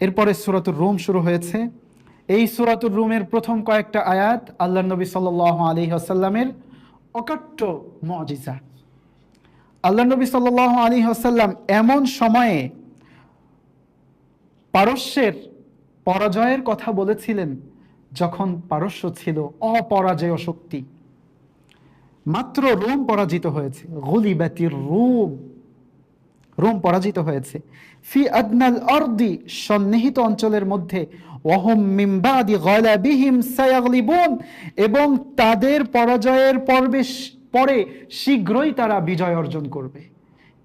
এরপরে সুরাতুর রুম শুরু হয়েছে। এই সুরাতুর রুমের প্রথম কয়েকটা আয়াত আল্লাহ নবী সাল আলী আসাল্লামের অকাট্য মজিজা। আল্লাহ নবী সাল আলী আসাল্লাম এমন সময়ে পারস্যের পরাজয়ের কথা বলেছিলেন যখন পারস্য ছিল অপরাজয় শক্তি। মাত্র রোম পরাজিত হয়েছে। গুলিবাতির রোম। রোম পরাজিত হয়েছে। ফি আদনাল অর্দি সন্নিহিত অঞ্চলের মধ্যে ওহম মিমবাদি গলাবিহিম সায়াগলিবুন এবং তাদের পরাজয়ের পর্বে পরে শীঘ্রই তারা বিজয় অর্জন করবে।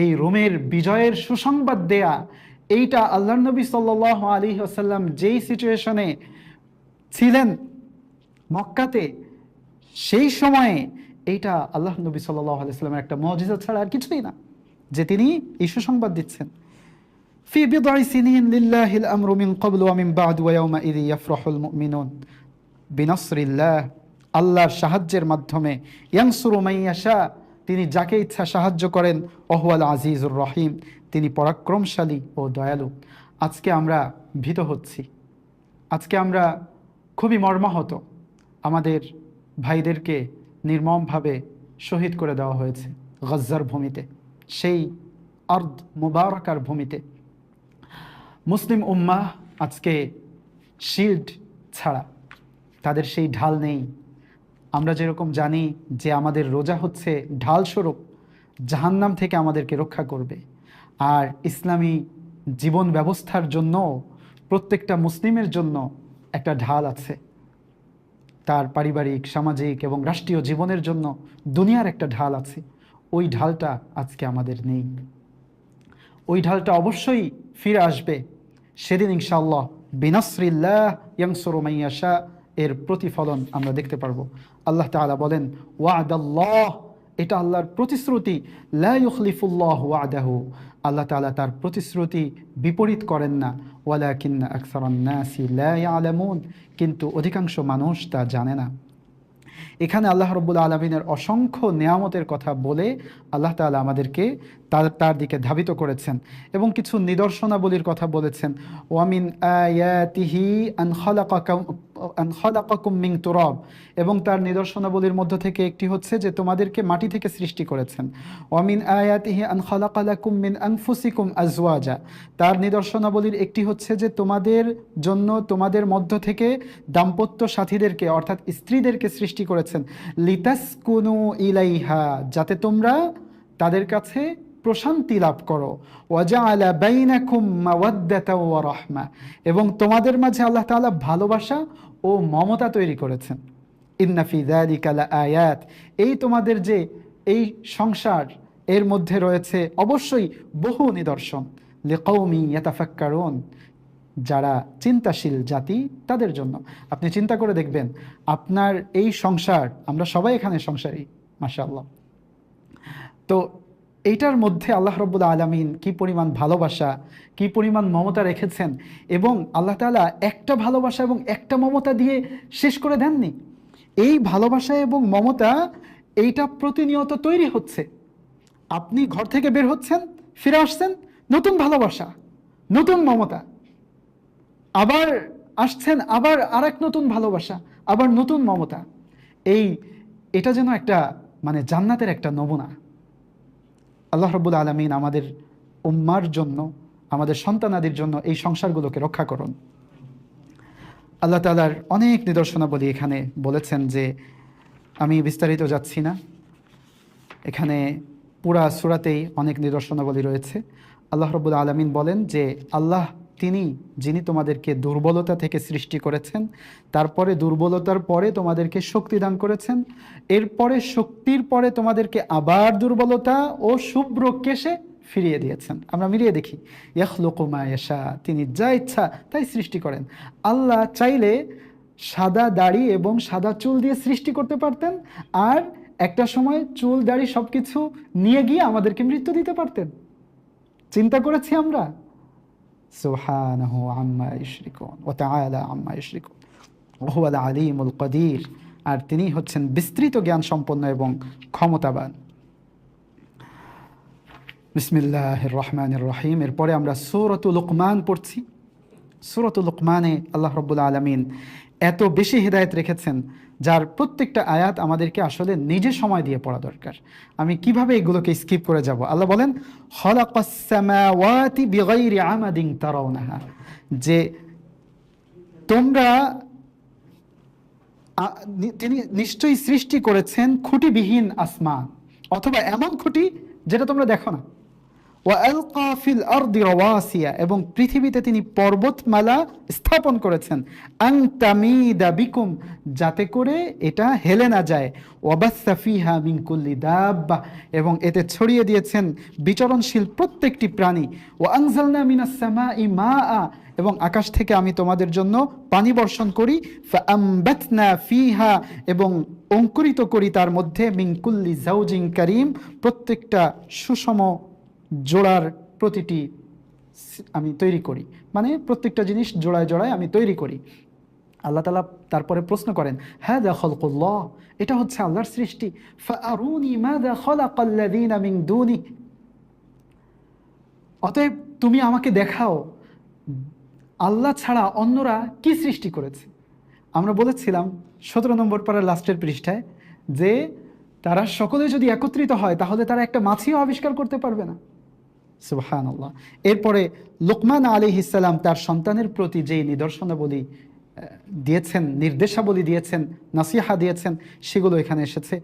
এই রোমের বিজয়ের সুসংবাদ দেয়া, এইটা আল্লাহ নবী সাল্লাহ আলী আসাল্লাম যেই সিচুয়েশনে ছিলেন মক্কাতে, সেই সময়ে এইটা আল্লাহ নবী সাল্লাহ আলাইস্লামের একটা মজিজা ছাড়া আর কিছুই না। যে তিনি এই সুসংবাদ দিচ্ছেন। ফি বিদআ সিনিন লিল্লাহিল আমরু মিন বা'দ ওয়া ইয়াওমা ইযি ইয়াফরাহুল মুমিনুন। বিনসরিল্লাহ, আল্লাহর সাহায্যের মাধ্যমে ইয়ানসুরু তিনি যাকে ইচ্ছা সাহায্য করেন অহওয়াল আজিজুর রহিম, তিনি পরাক্রমশালী ও দয়ালু। আজকে আমরা ভীত হচ্ছি। আজকে আমরা খুবই মর্মাহত আমাদের ভাইদেরকে নির্মমভাবে শহীদ করে দেওয়া হয়েছে গজ্জার ভূমিতে। সেই আর্দ মুবারকার ভূমিতে। মুসলিম উম্মাহ আজকে শিল্ড ছাড়া, তাদের সেই ঢাল নেই। আমরা যেরকম জানি যে আমাদের রোজা হচ্ছে ঢাল স্বরূপ জাহান্নাম থেকে আমাদেরকে রক্ষা করবে। আর ইসলামী জীবন ব্যবস্থার জন্য প্রত্যেকটা মুসলিমের জন্য একটা ঢাল আছে। তার পারিবারিক, সামাজিক এবং রাষ্ট্রীয় জীবনের জন্য দুনিয়ার একটা ঢাল আছে। ওই ঢালটা আজকে আমাদের নেই। ওই ঢালটা অবশ্যই ফিরে আসবে। সেদিন ইনশাআল্লাহ বিনাসরিল্লাহ এর প্রতিফলন আমরা দেখতে পারব। আল্লাহ তাআলা বলেন, ওয়াদাল্লাহ এটা আল্লাহর প্রতিশ্রুতি। লা ইউখলিফুল্লাহ ওয়াদাহু আল্লাহ তাআলা তার প্রতিশ্রুতি বিপরীত করেন না। ওয়ালাকিন্না আকসারান্নাসি লা ইয়ালামুন। কিন্তু অধিকাংশ মানুষ তা জানে না। এখানে আল্লাহ রব্বুল আলমিনের অসংখ্য নিয়ামতের কথা বলে আল্লাহ তালা আমাদেরকে তার তার দিকে ধাবিত করেছেন এবং কিছু নিদর্শনাবলীর কথা বলেছেন। ওয়ামিন আয়াতিহি মিং তুরব, এবং তার নিদর্শনাবলীর মধ্য থেকে একটি হচ্ছে যে তোমাদেরকে মাটি থেকে সৃষ্টি করেছেন। অমিন আয়াতিহি আনখালাকালাকুম মিন আনফুসিকুম আজওয়াজা, তার নিদর্শনাবলীর একটি হচ্ছে যে তোমাদের জন্য তোমাদের মধ্য থেকে দাম্পত্য সাথীদেরকে, অর্থাৎ স্ত্রীদেরকে সৃষ্টি করেছেন। লিতাস কুনু ইলাইহা, যাতে তোমরা তাদের কাছে প্রশান্তি লাভ করো। ওয়াজা আলা বাইনাকুম মাওয়াদ্দাতা ওয়া রাহমা। এবং তোমাদের মাঝে আল্লাহ তাআলা ভালোবাসা ও মমতা তৈরি করেছেন। ইন্নাফি যালিকা আয়াত এই তোমাদের যে এই সংসার, এর মধ্যে রয়েছে অবশ্যই বহু নিদর্শন। লিকৌমি ইয়াতাফাক্কারুন। যারা চিন্তাশীল জাতি, তাদের জন্য। আপনি চিন্তা করে দেখবেন, আপনার এই সংসার, আমরা সবাই এখানে সংসারী, মাশাআল্লাহ। তো এইটার মধ্যে আল্লাহ রব্বুল আলমিন কি পরিমাণ ভালোবাসা, কি পরিমাণ মমতা রেখেছেন এবং আল্লাহ তালা একটা ভালোবাসা এবং একটা মমতা দিয়ে শেষ করে দেননি? এই ভালোবাসা এবং মমতা এইটা প্রতিনিয়ত তৈরি হচ্ছে। আপনি ঘর থেকে বের হচ্ছেন, ফিরে আসছেন, নতুন ভালোবাসা, নতুন মমতা। আবার আসছেন, আবার আর এক নতুন ভালোবাসা, আবার নতুন মমতা। এই, এটা যেন একটা মানে জান্নাতের একটা নমুনা। আল্লাহ রবুল আলমিন আমাদের উম্মার জন্য, আমাদের সন্তানাদির জন্য এই সংসারগুলোকে রক্ষা করুন। আল্লাহ তালার অনেক নিদর্শনাবলী এখানে বলেছেন যে, আমি বিস্তারিত যাচ্ছি না। এখানে পুরা সুরাতেই অনেক নিদর্শনাবলী রয়েছে। আল্লাহ রবুল আলমিন বলেন যে, আল্লাহ তিনি, যিনি তোমাদেরকে দুর্বলতা থেকে সৃষ্টি করেছেন, তারপরে দুর্বলতার পরে তোমাদেরকে শক্তি দান করেছেন, এরপরে শক্তির পরে তোমাদেরকে আবার দুর্বলতা ও শুভ্র কেশে ফিরিয়ে দিয়েছেন। আমরা মিলিয়ে দেখি ইয়াখলোকুমা এশা তিনি যা ইচ্ছা তাই সৃষ্টি করেন। আল্লাহ চাইলে সাদা দাড়ি এবং সাদা চুল দিয়ে সৃষ্টি করতে পারতেন, আর একটা সময় চুল, দাড়ি সব কিছু নিয়ে গিয়ে আমাদেরকে মৃত্যু দিতে পারতেন। চিন্তা করেছি আমরা সুবহানাহু আম্মা ইশরিকুন ওয়া তাআলা আম্মা ইশরিকুন। ওয়া হুয়াল আর তিনি হচ্ছেন বিস্তৃত জ্ঞান সম্পন্ন এবং ক্ষমতাবান। বিসমিল্লাহ রহমানির রহিম। এরপরে আমরা সুরতুল লুকমান পড়ছি। সুরতুল লুকমানে আল্লাহ রব্বুল আলমিন এত বেশি হৃদায়ত রেখেছেন, যার প্রত্যেকটা আয়াত আমাদেরকে আসলে নিজে সময় দিয়ে পড়া দরকার। আমি কীভাবে এগুলোকে স্কিপ করে যাব? আল্লাহ বলেন হলাকাসসামাওয়াতি বিগাইরি যে তোমরা তিনি নিশ্চয়ই সৃষ্টি করেছেন খুঁটিবিহীন আসমান, অথবা এমন খুঁটি যেটা তোমরা দেখো না। ওয়ালকা ফিল আরদি রাওয়াসিয়া, এবং পৃথিবীতে তিনি পর্বতমালা স্থাপন করেছেন। আং তামিদা বিকুম, যাতে করে এটা হেলে না যায়। ওয়াবাসা ফিহা মিন কুল্লি দাব্বা, এবং এতে ছড়িয়ে দিয়েছেন বিচরণশীল প্রত্যেকটি প্রাণী। ও আনজালনা মিনাস সামাই মাআ, এবং আকাশ থেকে আমি তোমাদের জন্য পানি বর্ষণ করি। ফাআমবাতনা ফিহা, এবং অঙ্কুরিত করি তার মধ্যে মিনকুল্লি জাউজিং করিম। প্রত্যেকটা সুষম জোড়ার প্রতিটি আমি তৈরি করি। মানে প্রত্যেকটা জিনিস জোড়ায় জোড়ায় আমি তৈরি করি। আল্লাহ তালা তারপরে প্রশ্ন করেন হ্যাঁ দা খলকুল্লাহ? এটা হচ্ছে আল্লাহর সৃষ্টি। অতএব তুমি আমাকে দেখাও, আল্লাহ ছাড়া অন্যরা কি সৃষ্টি করেছে? আমরা বলেছিলাম সতেরো নম্বর পাড়ার লাস্টের পৃষ্ঠায় যে তারা সকলে যদি একত্রিত হয়, তাহলে তারা একটা মাছিও আবিষ্কার করতে পারবে না। সুবহান আল্লাহ এরপরে লোকমান আলী ইসাল্লাম তার সন্তানের প্রতি যেই নিদর্শনাবলী দিয়েছেন, নির্দেশাবলী দিয়েছেন, নাসিহা দিয়েছেন, সেগুলো এখানে এসেছে।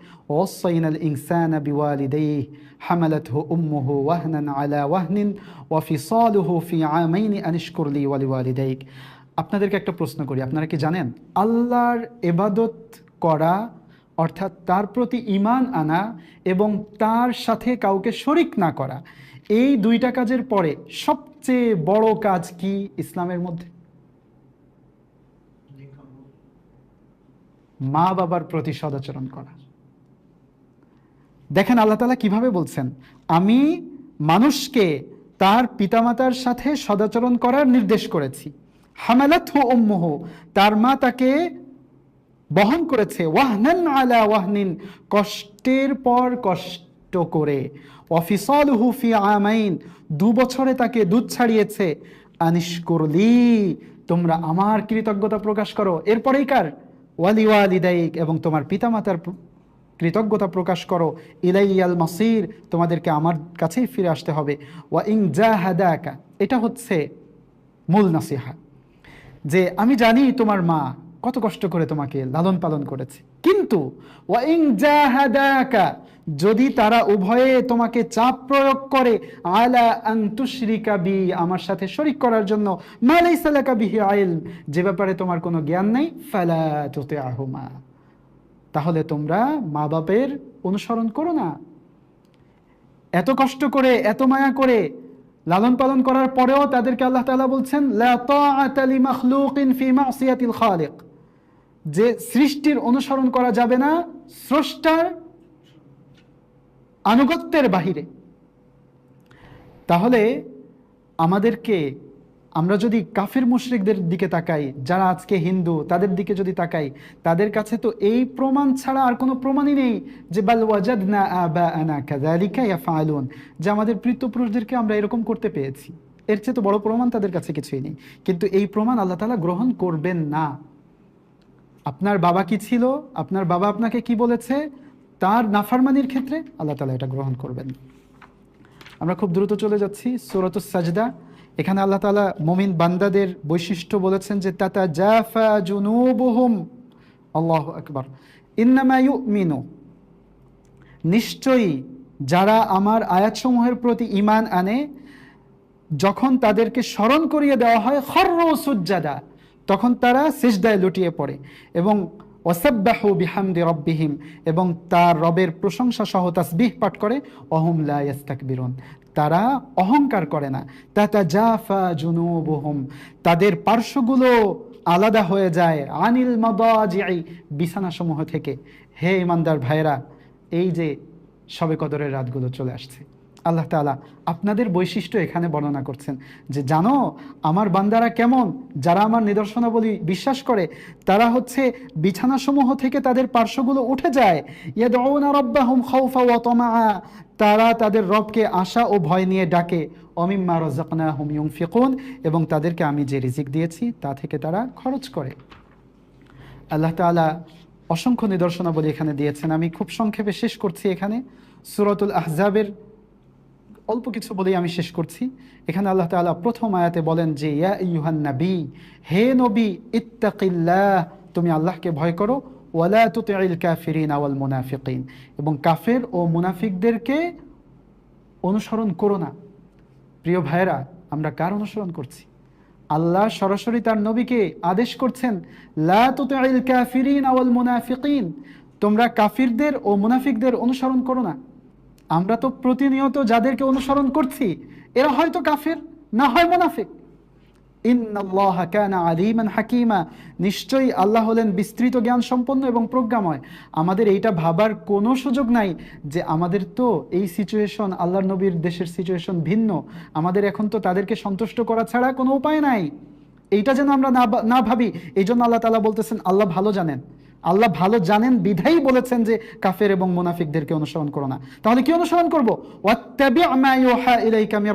ওসাইন আল ইনসান বিওয়ালিদাই হামালাত হু উম্মুহু ওয়াহনান আলা ওয়াহনিন ওয়াফিসালুহু ফি আমাইনি আনিশকুরলি ওয়ালিওয়ালিদাইক আপনাদেরকে একটা প্রশ্ন করি, আপনারা কি জানেন? আল্লাহর এবাদত করা, অর্থাৎ তার প্রতি ইমান আনা এবং তার সাথে কাউকে শরিক না করা এই দুইটা কাজের পরে সবচেয়ে বড় কাজ কি ইসলামের মধ্যে? মা বাবার প্রতি সদাচরণ করা। দেখেন আল্লাহ তালা কীভাবে বলছেন, আমি মানুষকে তার পিতামাতার সাথে সদাচরণ করার নির্দেশ করেছি। হামালাত হু তার মা তাকে বহন করেছে। ওয়াহনান আলা ওয়াহনিন, কষ্টের পর কষ্ট। করে। অফিসল হুফি আমাইন, দু বছরে তাকে দুধ ছাড়িয়েছে। আনিস করলি তোমরা আমার কৃতজ্ঞতা প্রকাশ করো। এরপরেই কার? ওয়ালি ওয়ালিদাইক, এবং তোমার পিতামাতার কৃতজ্ঞতা প্রকাশ করো। ইলাইয়াল মাসির, তোমাদেরকে আমার কাছেই ফিরে আসতে হবে। ওয়া ইং জাহাদাকা, এটা হচ্ছে মূল নাসিহা। যে আমি জানি তোমার মা কত কষ্ট করে তোমাকে লালন পালন করেছে। কিন্তু যদি তারা উভয়ে তোমাকে চাপ প্রয়োগ করে, আলা আন তুশরিকা বি, আমার সাথে শরিক করার জন্য, মা লাইসা লাকা বিহি ইলম যে ব্যাপারে তোমার কোনো জ্ঞান নেই, ফালা তুতিআহুমা। তাহলে তোমরা মা বাপের অনুসরণ করো না। এত কষ্ট করে, এত মায়া করে লালন পালন করার পরেও তাদেরকে আল্লাহ তাআলা বলছেন, লা তাআতা লি মাখলুকিন ফি মাসিয়াতিল খালিক। যে সৃষ্টির অনুসরণ করা যাবে না, স্রষ্টার আনুগত্যের বাহিরে। তাহলে আমাদেরকে আমরা যদি কাফির মুশরিকদের দিকে তাকাই, যারা আজকে হিন্দু, তাদের দিকে যদি তাকাই, তাদের কাছে তো এই প্রমাণ ছাড়া আর কোনো প্রমাণই নেই যে, বাল ওয়াজাদনা আবাআনা কাযালিকা ইয়াফআলুন যে আমাদের পৃথ্বপুরুষদেরকে আমরা এরকম করতে পেয়েছি। এর চেয়ে তো বড় প্রমাণ তাদের কাছে কিছুই নেই। কিন্তু এই প্রমাণ আল্লাহ তাআলা গ্রহণ করবেন না। আপনার বাবা কি ছিল? আপনার বাবা আপনাকে কি বলেছে? তার নাফারমানির ক্ষেত্রে আল্লাহ তালা এটা গ্রহণ করবেন। আমরা খুব দ্রুত চলে যাচ্ছি সুরতুস সাজদা। এখানে আল্লাহ তালা মমিন বান্দাদের বৈশিষ্ট্য বলেছেন যে তাতা জাফা জুনুবুহুম। আল্লাহ আকবার। ইন্নামা মিনু নিশ্চয়ই যারা আমার আয়াতসমূহের প্রতি ইমান আনে, যখন তাদেরকে স্মরণ করিয়ে দেওয়া হয়, খর্র সুজ্জাদা। তখন তারা সিজদায় লুটিয়ে পড়ে এবং ওসাব্বাহু বিহামদি রব্বিহিম এবং তার রবের প্রশংসা সহ তাসবিহ পাঠ করে, অহম লা ইয়াস্তাকবিরুন। তারা অহংকার করে না। তাতা জাফা জুনুবুহুম। তাদের পার্শ্বগুলো আলাদা হয়ে যায় আনিল মাদাজিআই বিছানাসমূহ থেকে। হে ইমানদার ভাইরা এই যে সবে কদরের রাতগুলো চলে আসছে। আল্লাহ তাআলা আপনাদের বৈশিষ্ট্য এখানে বর্ণনা করছেন যে, জানো, আমার বান্দারা কেমন? যারা আমার নিদর্শনাবলী বিশ্বাস করে, তারা হচ্ছে বিছানাসমূহ থেকে তাদের পার্শ্বগুলো উঠে যায়। তারা তাদের রবকে আশা ও ভয় নিয়ে ডাকে। অমিম্মা রজাকনা হুম ইউংফিকুন এবং তাদেরকে আমি যে রিজিক দিয়েছি, তা থেকে তারা খরচ করে। আল্লাহ তাআলা অসংখ্য নিদর্শনাবলী এখানে দিয়েছেন। আমি খুব সংক্ষেপে শেষ করছি এখানে। সুরতুল আহজাবের অল্প কিছু বলেই আমি শেষ করছি। এখানে আল্লাহ তাআলা প্রথম আয়াতে বলেন যে, ইয়া ইউহান নবী, হে নবী, ইত্তাকিল্লাহ, তুমি আল্লাহকে ভয় করো, ওয়ালা এবং কাফের ও মুনাফিকদেরকে অনুসরণ করো না। প্রিয় ভাইরা আমরা কার অনুসরণ করছি? আল্লাহ সরাসরি তার নবীকে আদেশ করছেন, লা তোমরা কাফিরদের ও মুনাফিকদের অনুসরণ করো না। আমরা তো প্রতিনিয়ত যাদেরকে অনুসরণ করছি, এরা হয়তো কাফির, না হয় মুনাফিক। হাকিমা। নিশ্চয়ই আল্লাহ হলেন বিস্তৃত জ্ঞান সম্পন্ন এবং প্রজ্ঞাময়। আমাদের এইটা ভাবার কোনো সুযোগ নাই যে আমাদের তো এই সিচুয়েশন আল্লাহর নবীর দেশের সিচুয়েশন ভিন্ন। আমাদের এখন তো তাদেরকে সন্তুষ্ট করা ছাড়া কোনো উপায় নাই। এইটা যেন আমরা না না ভাবি এই জন্য আল্লাহ তালা বলতেছেন, আল্লাহ ভালো জানেন। আল্লাহ ভালো জানেন বিধাই বলেছেন যে কাফের এবং মুনাফিকদেরকে অনুসরণ করো না। তাহলে কি অনুসরণ করব?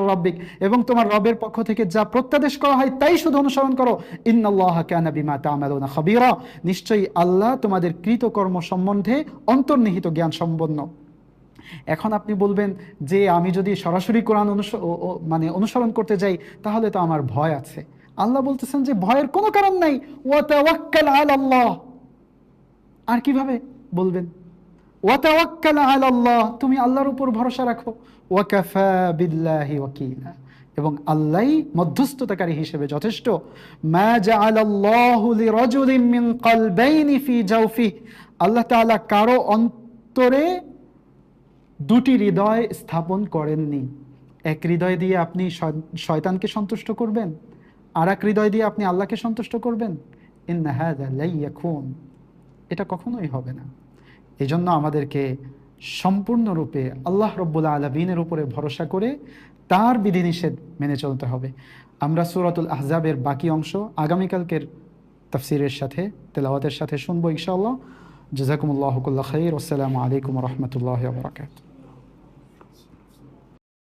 রাব্বিক। এবং তোমার রবের পক্ষ থেকে যা প্রত্যাদেশ করা হয়, তাই শুধু অনুসরণ করো। খাবীরা। নিশ্চয়ই আল্লাহ তোমাদের কৃতকর্ম সম্বন্ধে অন্তর্নিহিত জ্ঞান সম্পন্ন। এখন আপনি বলবেন যে আমি যদি সরাসরি কোরআন মানে অনুসরণ করতে যাই, তাহলে তো আমার ভয় আছে। আল্লাহ বলতেছেন যে ভয়ের কোনো কারণ নাই। ওয়াতাওয়াক্কাল আলাল্লাহ। আর কীভাবে? বলবেন তুমি আল্লাহর উপর ভরসা রাখো। এবং আল্লাহ মধ্যস্থতাকারী হিসেবে যথেষ্ট। মিন আল্লাহ কারও অন্তরে দুটি হৃদয় স্থাপন করেননি। এক হৃদয় দিয়ে আপনি শয়তানকে সন্তুষ্ট করবেন আর এক হৃদয় দিয়ে আপনি আল্লাহকে সন্তুষ্ট করবেন। লা ইয়াকুন এটা কখনোই হবে না। এজন্য জন্য আমাদেরকে সম্পূর্ণরূপে আল্লাহ রব্বুল্লা আলবিনের উপরে ভরসা করে তার বিধিনিষেধ মেনে চলতে হবে। আমরা সুরাতুল আহজাবের বাকি অংশ আগামীকালকের তফসিরের সাথে, তেলাওয়াতের সাথে শুনব ইনশাআল্লাহ। জাজাকুমুল্লাহ খাই আসসালামু আলাইকুম রহমতুল্লাহ বরাকাত